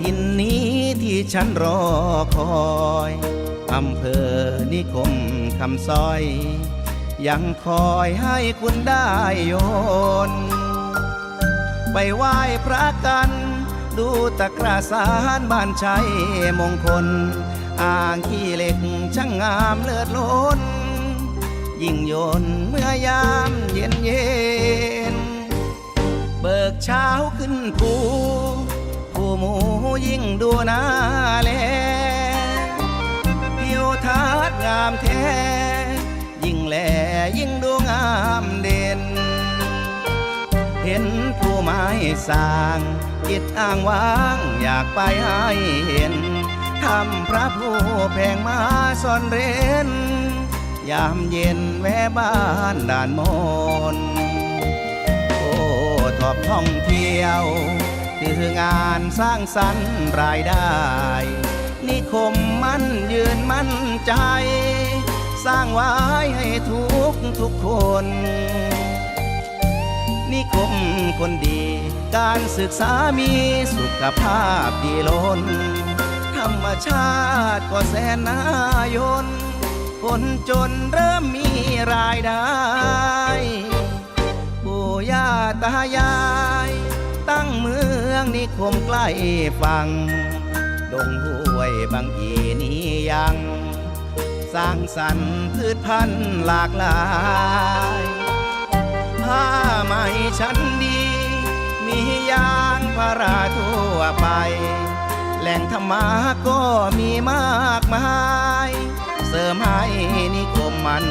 ทิณนี้ที่ฉันรอคอยอำเภอนิคมคำซอย ยังคอยให้คุณได้โยน ไปไหว้พระกัน ดูตะกราสารบ้านชัยมงคล อ่างขี้เหล็กช่างงามเลือดล้นยิ่งโยนเมื่อยาม นาแลผิวทัดงามแท้ ยิ่งแลยิ่งดูงามเด่น เห็นผู้ไม้สร้างจิตอ้างว้างอยากไปให้เห็นทำพระผู้แผงมาซ่อนเร้น ยามเย็นแวะบ้านด่านมนโอ้ทอบท่องเที่ยว คืองานสร้างสรรค์รายได้ นิคมมั่นยืนมั่นใจ สร้างไว้ให้ทุกทุกคน นิคมคนดี การศึกษามีสุขภาพดีล้น ธรรมชาติก็แสนนายน คนจนเริ่มมีรายได้ปู่ย่าตายาย ตั้งมือ งนิคมใกล้ฝั่งดงห้วยบางอีนี้ยัง สร้างสรรค์พืชพันธุ์หลากหลายผ้าไหมชั้นดี มียางพาราทั่วไป แหล่งธรรมะก็มีมากมาย เสริมให้นิคมมัน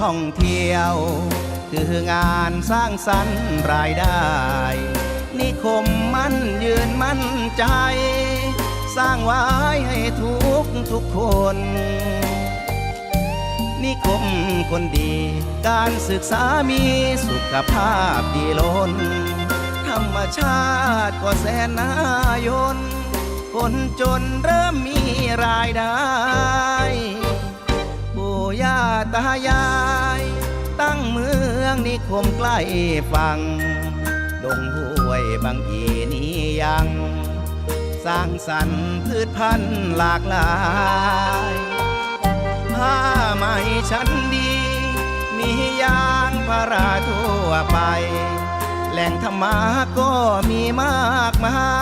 ท่องเที่ยว คืองานสร้างสรรค์รายได้ นิคมมั่นยืนมั่นใจ สร้างไว้ให้ทุกทุกคน นิคมคนดี การศึกษามีสุขภาพดีล้น ธรรมชาติก็แสนนายนคนจนเริ่มมีรายได้ ย่าตายาย ตั้งเมืองนิคมใกล้ฝั่งดงห้วยบางอีนี้ยัง สร้างสรรค์พืชพันธุ์หลากหลายผ้าไหมชั้นดี มียางพาราทั่วไป แหล่งธรรมะก็มีมากมาย